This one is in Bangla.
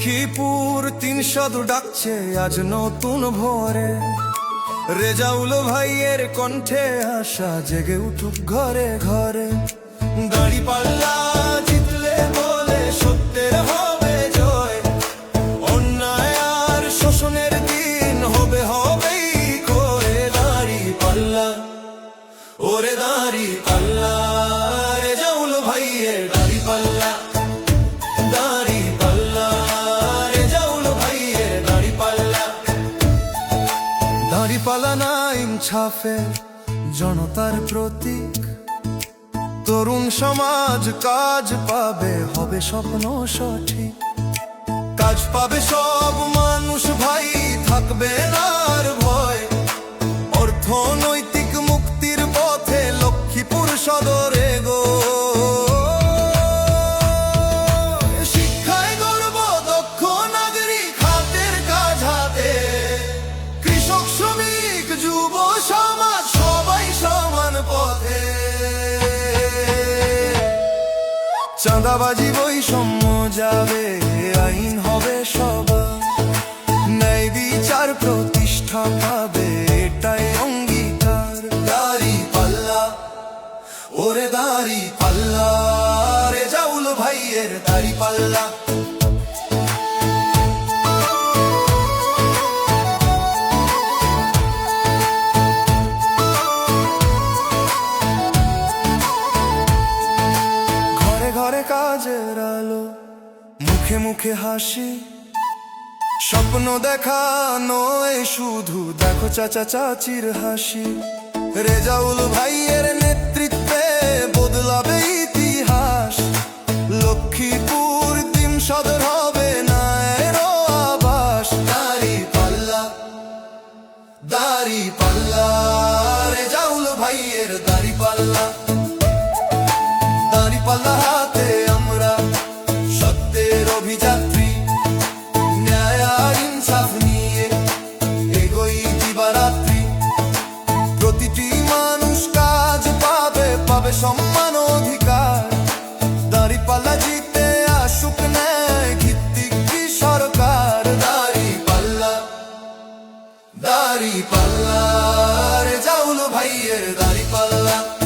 লক্ষ্মীপুর তিন সাধু ডাকছে আজ নতুন ভোরে। রেজাউল ভাইয়ের কণ্ঠে আশা জেগে উঠুক ঘরে ঘরে। দাড়ি পাল্লা জিতলে বলে সত্যের হবে জয়। অন্যায় আর শোষণের দিন হবে হবেই করে। দাড়ি পাল্লা, ওরে দাড়ি পাল্লা, রেজাউল ভাইয়ের দাড়ি পাল্লা। দাড়ি পাল্লা নাইম ছাফে জনতার প্রতীক। তরুণ সমাজ কাজ পাবে, হবে স্বপ্ন সঠিক। কাজ পাবে সব মানুষ ভাই, থাকবে না আর ভয়। অর্থনৈতিক মুক্তির পথে লক্ষ্মীপুর সদরে চাঁদাবাজি বৈষম্য যাবে, আইন হবে সবার। ন্যায় বিচার প্রতিষ্ঠা পাবে, এটাই অঙ্গীকার। দাড়ি পাল্লা, ওরে দাড়ি পাল্লা। রে জাউল ভাইয়ের দাড়ি পাল্লা। কাজের আলো, মুখে মুখে হাসি। স্বপ্ন দেখা নয় শুধু দেখো চাচা চাচির হাসি। রেজাউল ভাইয়ের নেতৃত্বে বদলাবে ইতিহাস। লক্ষ্মীপুর দিন সদর হবে না আবাস। দাড়ি পাল্লা দাড়ি পাল্লা, রেজাউল ভাইয়ের দাড়ি পাল্লা। follow up.